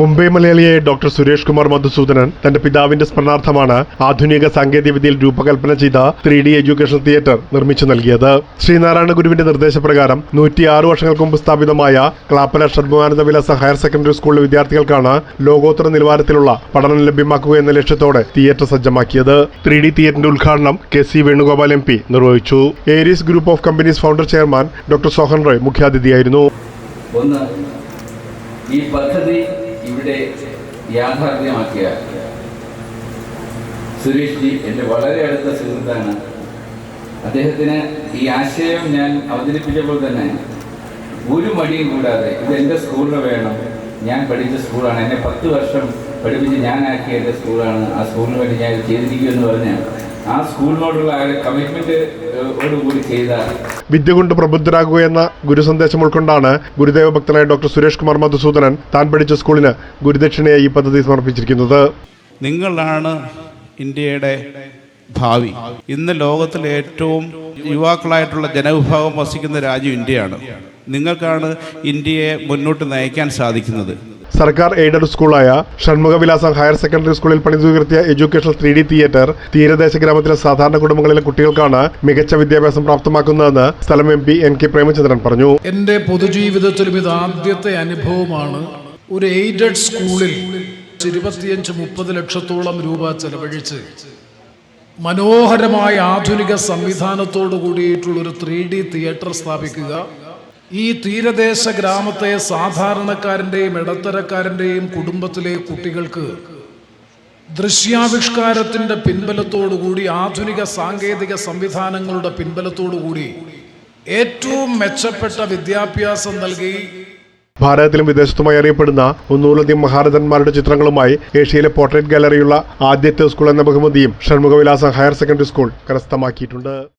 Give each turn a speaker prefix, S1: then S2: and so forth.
S1: മുംബൈ മലയാളിയായ ഡോക്ടർ സുരേഷ് കുമാർ മധുസൂദനൻ തന്റെ പിതാവിന്റെ സ്മരണാർത്ഥമാണ് ആധുനിക സാങ്കേതികവിദ്യയിൽ രൂപകൽപ്പന ചെയ്ത ത്രീ ഡി എഡ്യൂക്കേഷൻ തിയേറ്റർ നിർമ്മിച്ചു നൽകിയത്. ശ്രീനാരായണ ഗുരുവിന്റെ നിർദ്ദേശപ്രകാരം നൂറ്റിയാറ് വർഷങ്ങൾക്ക് മുമ്പ് സ്ഥാപിതമായ ക്ലാപ്പന ഷഡ്മാനന്ദ വിലാസ ഹയർ സെക്കൻഡറി സ്കൂളിലെ വിദ്യാർത്ഥികൾക്കാണ് ലോകോത്തര നിലവാരത്തിലുള്ള പഠനം ലഭ്യമാക്കുക എന്ന ലക്ഷ്യത്തോടെ തിയേറ്റർ സജ്ജമാക്കിയത്. ത്രീ ഡി തിയേറ്ററിന്റെ ഉദ്ഘാടനം K C Venugopal M P നിർവഹിച്ചു. Aries group of companies founder chairman doctor Sohan Roy മുഖ്യാതിഥിയായിരുന്നു.
S2: ഈ പദ്ധതി ഇവിടെ യാഥാർത്ഥ്യമാക്കിയ സുരേഷ് ജി എന്റെ വളരെ അടുത്ത സുഹൃത്താണ്. അദ്ദേഹത്തിന് ഈ ആശയം ഞാൻ അവതരിപ്പിച്ചപ്പോൾ തന്നെ ഒരു മടിയും കൂടാതെ ഇത് എന്റെ സ്കൂളിൽ വേണം. ഞാൻ പഠിച്ച സ്കൂളാണ്. എന്നെ പത്ത് വർഷം പഠിപ്പിച്ച് ഞാനാക്കിയ എന്റെ സ്കൂളാണ്. ആ സ്കൂളിന് വേണ്ടി ഞാൻ ചെയ്തിരിക്കുമെന്ന് പറഞ്ഞ് ആ സ്കൂളിനോടുള്ള ഓടുകൂടി ചെയ്ത
S1: വിദ്യ കൊണ്ട് പ്രബുദ്ധരാകുക എന്ന ഗുരുസന്ദേശം ഉൾക്കൊണ്ടാണ് ഗുരുദേവ ഭക്തനായ ഡോക്ടർ സുരേഷ് കുമാർ മധുസൂദനൻ താൻ പഠിച്ച സ്കൂളിന് ഗുരുദക്ഷിണയായി ഈ പദ്ധതി സമർപ്പിച്ചിരിക്കുന്നത്.
S3: നിങ്ങളാണ് ഇന്ത്യയുടെ ഭാവി. ഇന്ന് ലോകത്തിലെ ഏറ്റവും യുവാക്കളായിട്ടുള്ള ജനവിഭാഗം വസിക്കുന്ന രാജ്യം ഇന്ത്യയാണ്. നിങ്ങൾക്കാണ് ഇന്ത്യയെ മുന്നോട്ട് നയിക്കാൻ സാധിക്കുന്നത്.
S1: സർക്കാർ എയ്ഡഡ് സ്കൂളായ ഷൺമുഖവിലാസം ഹയർ സെക്കൻഡറി സ്കൂളിൽ പണിതുയർത്തിയ എഡ്യൂക്കേഷണൽ ത്രീ ഡി തിയേറ്റർ തീരദേശ ഗ്രാമത്തിലെ സാധാരണ കുടുംബങ്ങളിലെ കുട്ടികൾക്കാണ് മികച്ച വിദ്യാഭ്യാസം പ്രാപ്തമാക്കുന്നതെന്ന് സ്ഥലം M P N K Premachandran പറഞ്ഞു.
S4: എന്റെ പൊതുജീവിതത്തിലും ഇത് ആദ്യത്തെ അനുഭവമാണ്. ഒരു എയ്ഡഡ് സ്കൂളിൽ ഇരുപത്തിയഞ്ച് മുപ്പത് ലക്ഷത്തോളം രൂപ ചെലവഴിച്ച് മനോഹരമായ ആധുനിക സംവിധാനത്തോടു കൂടിയിട്ടുള്ള ഒരു ത്രീ ഡി തിയേറ്റർ സ്ഥാപിക്കുക. ഈ തീരദേശ ഗ്രാമത്തെ സാധാരണക്കാരന്റെയും ഇടത്തരക്കാരന്റെയും കുടുംബത്തിലെ കുട്ടികൾക്ക് ദൃശ്യാവിഷ്കാരത്തിന്റെ പിൻബലത്തോടുകൂടി ആധുനിക സാങ്കേതിക സംവിധാനങ്ങളുടെ പിൻബലത്തോടുകൂടി ഏറ്റവും മെച്ചപ്പെട്ട വിദ്യാഭ്യാസം നൽകി.
S1: ഭാരതത്തിലും വിദേശത്തുമായി അറിയപ്പെടുന്ന മുന്നൂറിലധികം മഹാരഥന്മാരുടെ ചിത്രങ്ങളുമായി ഏഷ്യയിലെ പോർട്രേറ്റ് ഗാലറിയുള്ള ആദ്യത്തെ സ്കൂൾ എന്ന ബഹുമതിയും ഷൺമുഖവിലാസം ഹയർ സെക്കൻഡറി സ്കൂൾ കരസ്ഥമാക്കിയിട്ടുണ്ട്.